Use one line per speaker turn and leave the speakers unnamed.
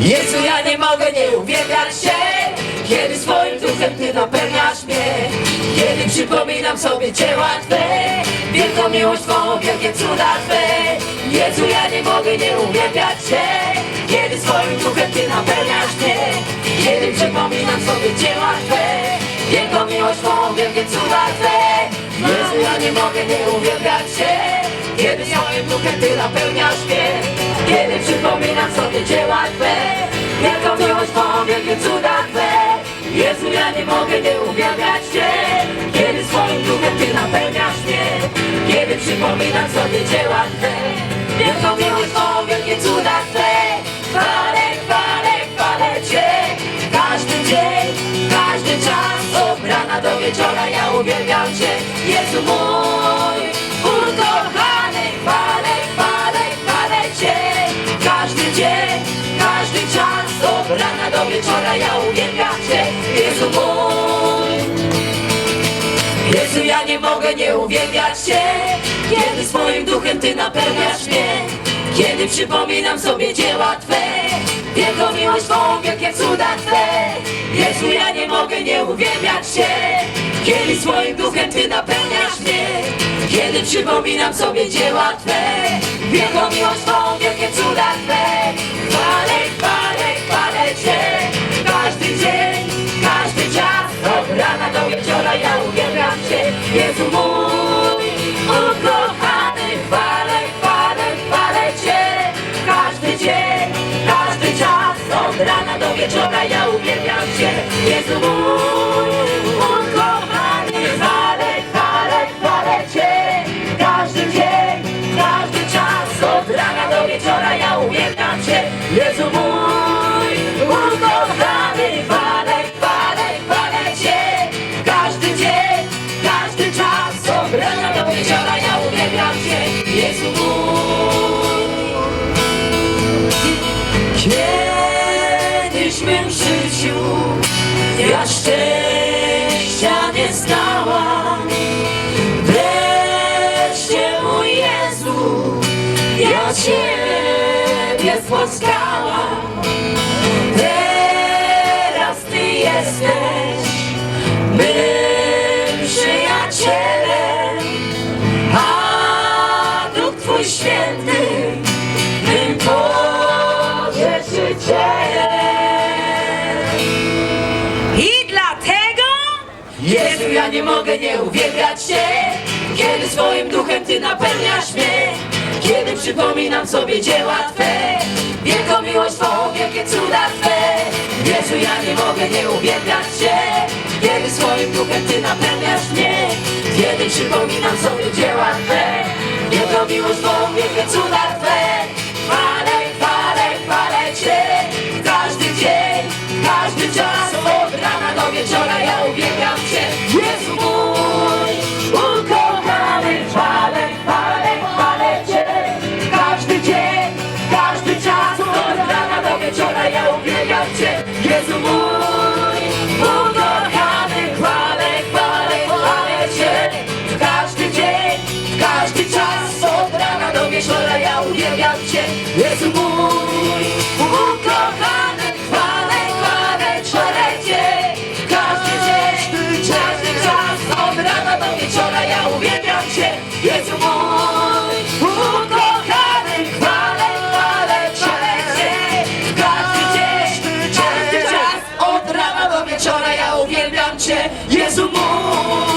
Jezu, ja nie mogę nie uwielbiać się Kiedy swoim duchem Ty napełniasz mnie. Kiedy przypominam sobie dzieła Twe Wielką miłość Twą, wielkie cuda Twe. Jezu, ja nie mogę nie uwielbiać się Kiedy swoim duchem Ty napełniasz mnie. Kiedy przypominam sobie dzieła Twe Wielką miłość Twą, wielkie cuda Twe. Jezu, ja nie mogę nie uwielbiać się Kiedy swoim duchem Ty napełniasz mnie. Kiedy przypominam sobie dzieła Twe. Wielką miłość Twą, wielkie cuda Twe. Jezu, ja nie mogę nie uwielbiać Cię. Kiedy swoim duchem Ty napełniasz mnie Kiedy przypominam sobie dzieła Twe. Wielką miłość Twą, wielkie cuda Twe. Chwalę, chwalę, chwalę Cię. Każdy dzień, każdy czas Od rana do wieczora ja uwielbiam Cię. Jezu mój wieczora ja uwielbiam Cię Jezu mój. Jezu, ja nie mogę nie uwielbiać Cię Kiedy swoim duchem Ty napełniasz mnie. Kiedy przypominam sobie dzieła Twe. Wielką miłość Twą, wielkie cuda Twe. Jezu, ja nie mogę nie uwielbiać Cię Kiedy swoim duchem Ty napełniasz mnie. Kiedy przypominam sobie dzieła Twe. Wielką miłość Twą, wielkie cuda Twe wieczora ja uwielbiam Cię. Jezu mój Kiedyś w życiu. Ja szczęścia nie znałam. Wreszcie mój Jezu Ja Ciebie spotkałam ja nie mogę nie uwielbiać Cię Kiedy swoim duchem Ty napełniasz mnie Kiedy przypominam sobie dzieła Twe. Wielką miłość Twą, wielkie cuda Twe. Jezu, ja nie mogę nie uwielbiać Cię Kiedy swoim duchem Ty napełniasz mnie Kiedy przypominam sobie dzieła Twe. Wielką miłość Twą, wielkie cuda Twe. Chwalę, uwielbiam Cię, Jezu mój ukochany, chwalę, chwalę, chwalę Cię Każdy dzień, każdy czas, od rana do wieczora ja uwielbiam Cię, Jezu mój ukochany, chwalę, chwalę, chwalę Cię Każdy dzień, każdy czas, od rana do wieczora ja uwielbiam Cię, Jezu mój